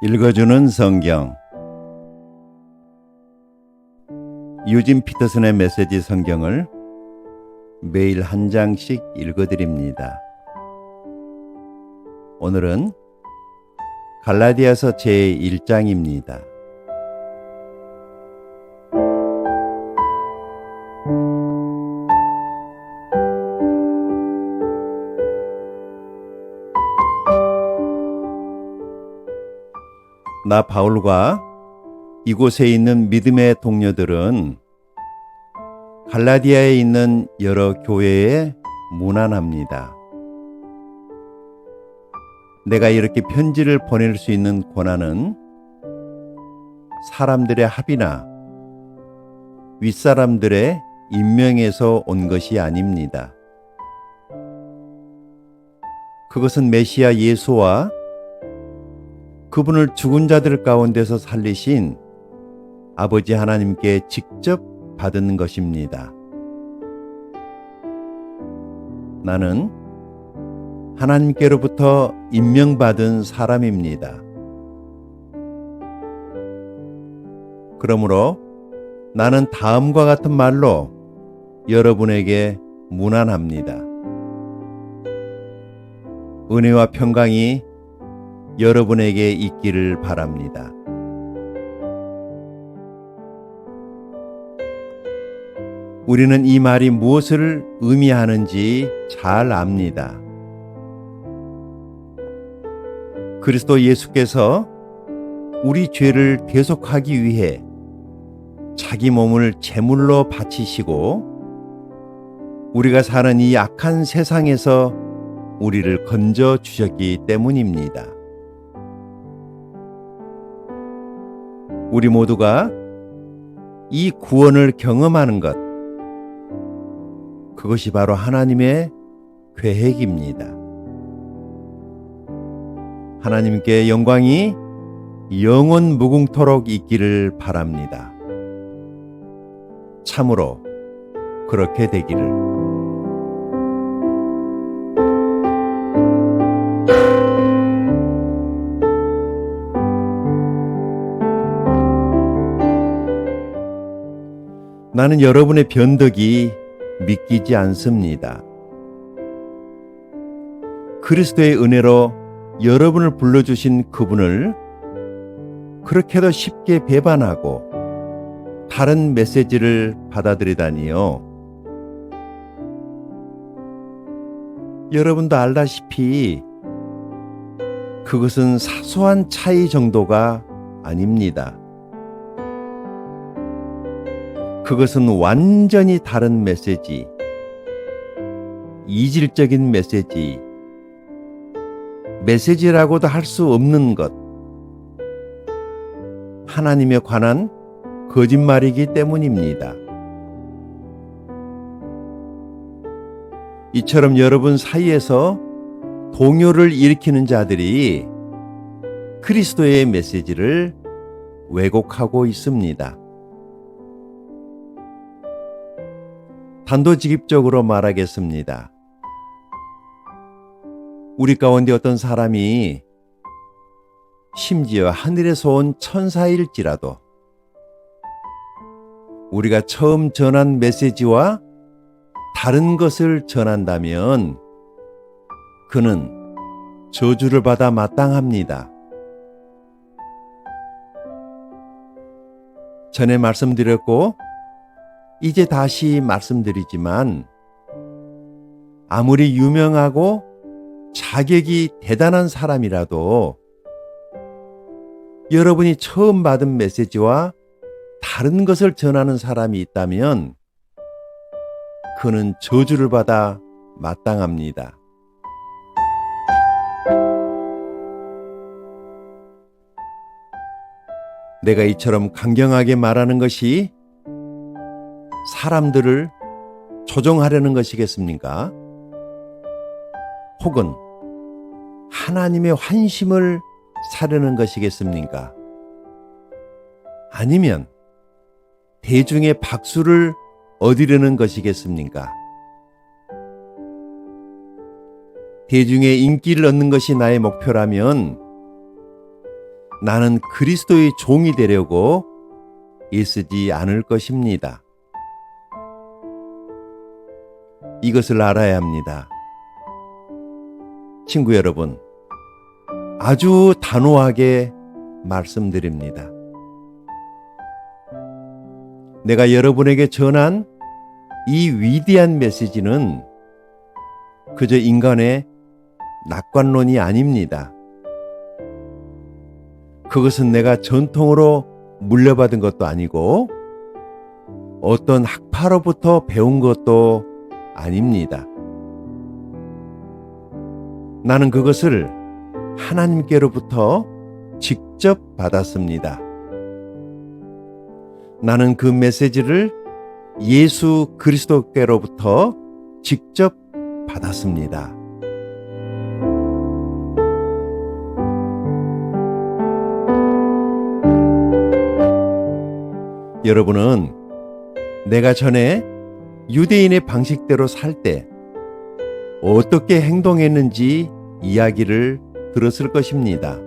읽어주는 성경 유진 피터슨의 메시지 성경을 매일 한 장씩 읽어드립니다. 오늘은 갈라디아서 제1장입니다. 나 바울과 이곳에 있는 믿음의 동료들은 갈라디아에 있는 여러 교회에 무난합니다. 내가 이렇게 편지를 보낼 수 있는 권한은 사람들의 합의나 윗사람들의 임명에서 온 것이 아닙니다. 그것은 메시아 예수와 그분을 죽은 자들 가운데서 살리신 아버지 하나님께 직접 받은 것입니다. 나는 하나님께로부터 임명받은 사람입니다. 그러므로 나는 다음과 같은 말로 여러분에게 무난합니다. 은혜와 평강이 여러분에게 있기를 바랍니다. 우리는 이 말이 무엇을 의미하는지 잘 압니다. 그리스도 예수께서 우리 죄를 대속하기 위해 자기 몸을 제물로 바치시고 우리가 사는 이 악한 세상에서 우리를 건져 주셨기 때문입니다. 우리 모두가 이 구원을 경험하는 것, 그것이 바로 하나님의 계획입니다. 하나님께 영광이 영원 무궁토록 있기를 바랍니다. 참으로 그렇게 되기를. 나는 여러분의 변덕이 믿기지 않습니다. 그리스도의 은혜로 여러분을 불러주신 그분을 그렇게도 쉽게 배반하고 다른 메시지를 받아들이다니요. 여러분도 알다시피 그것은 사소한 차이 정도가 아닙니다. 그것은 완전히 다른 메시지, 이질적인 메시지, 메시지라고도 할 수 없는 것, 하나님에 관한 거짓말이기 때문입니다. 이처럼 여러분 사이에서 동요를 일으키는 자들이 그리스도의 메시지를 왜곡하고 있습니다. 단도직입적으로 말하겠습니다. 우리 가운데 어떤 사람이 심지어 하늘에서 온 천사일지라도 우리가 처음 전한 메시지와 다른 것을 전한다면 그는 저주를 받아 마땅합니다. 전에 말씀드렸고 이제 다시 말씀드리지만 아무리 유명하고 자격이 대단한 사람이라도 여러분이 처음 받은 메시지와 다른 것을 전하는 사람이 있다면 그는 저주를 받아 마땅합니다. 내가 이처럼 강경하게 말하는 것이 사람들을 조종하려는 것이겠습니까? 혹은 하나님의 환심을 사려는 것이겠습니까? 아니면 대중의 박수를 얻으려는 것이겠습니까? 대중의 인기를 얻는 것이 나의 목표라면 나는 그리스도의 종이 되려고 애쓰지 않을 것입니다. 이것을 알아야 합니다. 친구 여러분, 아주 단호하게 말씀드립니다. 내가 여러분에게 전한 이 위대한 메시지는 그저 인간의 낙관론이 아닙니다. 그것은 내가 전통으로 물려받은 것도 아니고 어떤 학파로부터 배운 것도 아닙니다. 나는 그것을 하나님께로부터 직접 받았습니다. 나는 그 메시지를 예수 그리스도께로부터 직접 받았습니다. 여러분은 내가 전에 유대인의 방식대로 살 때 어떻게 행동했는지 이야기를 들었을 것입니다.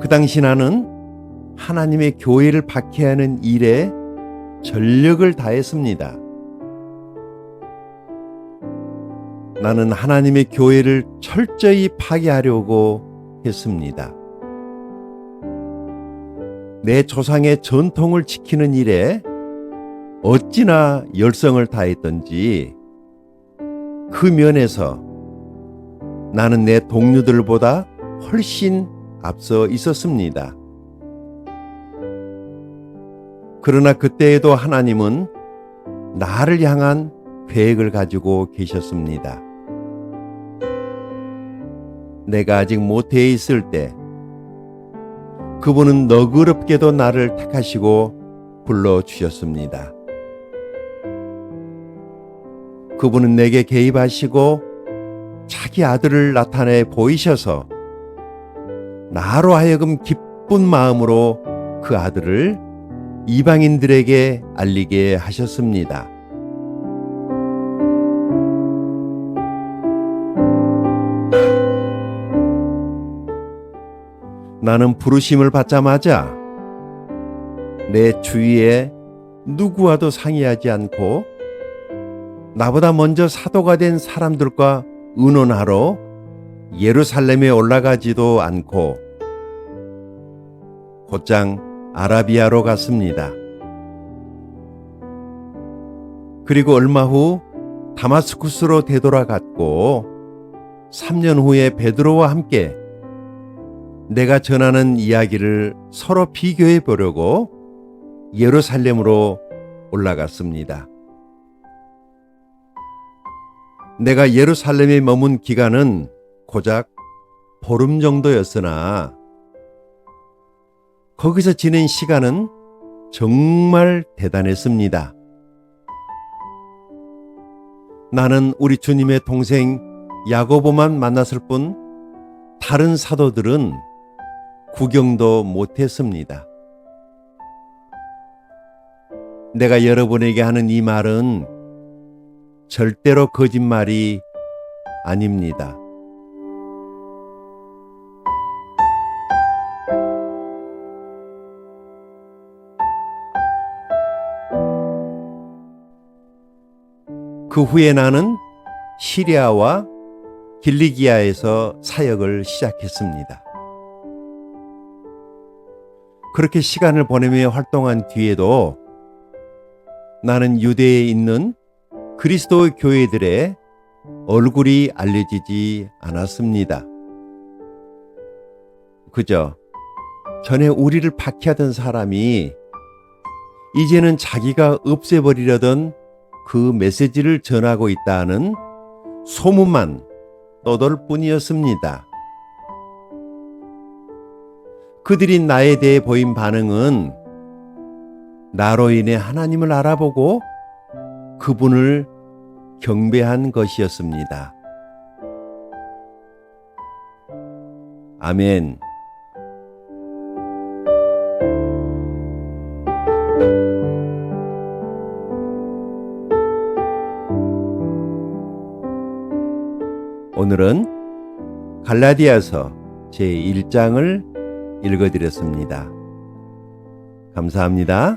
그 당시 나는 하나님의 교회를 박해하는 일에 전력을 다했습니다. 나는 하나님의 교회를 철저히 파괴하려고 했습니다. 내 조상의 전통을 지키는 일에 어찌나 열성을 다했던지 그 면에서 나는 내 동료들보다 훨씬 앞서 있었습니다. 그러나 그때에도 하나님은 나를 향한 계획을 가지고 계셨습니다. 내가 아직 모태에 있을 때 그분은 너그럽게도 나를 택하시고 불러주셨습니다. 그분은 내게 개입하시고 자기 아들을 나타내 보이셔서 나로 하여금 기쁜 마음으로 그 아들을 이방인들에게 알리게 하셨습니다. 나는 부르심을 받자마자 내 주위에 누구와도 상의하지 않고 나보다 먼저 사도가 된 사람들과 의논하러 예루살렘에 올라가지도 않고 곧장 아라비아로 갔습니다. 그리고 얼마 후 다마스쿠스로 되돌아갔고 3년 후에 베드로와 함께 내가 전하는 이야기를 서로 비교해 보려고 예루살렘으로 올라갔습니다. 내가 예루살렘에 머문 기간은 고작 보름 정도였으나 거기서 지낸 시간은 정말 대단했습니다. 나는 우리 주님의 동생 야고보만 만났을 뿐 다른 사도들은 구경도 못했습니다. 내가 여러분에게 하는 이 말은 절대로 거짓말이 아닙니다. 그 후에 나는 시리아와 길리기아에서 사역을 시작했습니다. 그렇게 시간을 보내며 활동한 뒤에도 나는 유대에 있는 그리스도 교회들의 얼굴이 알려지지 않았습니다. 그저 전에 우리를 박해하던 사람이 이제는 자기가 없애버리려던 그 메시지를 전하고 있다는 소문만 떠돌 뿐이었습니다. 그들이 나에 대해 보인 반응은 나로 인해 하나님을 알아보고 그분을 경배한 것이었습니다. 아멘. 오늘은 갈라디아서 제1장을 읽어드렸습니다. 감사합니다.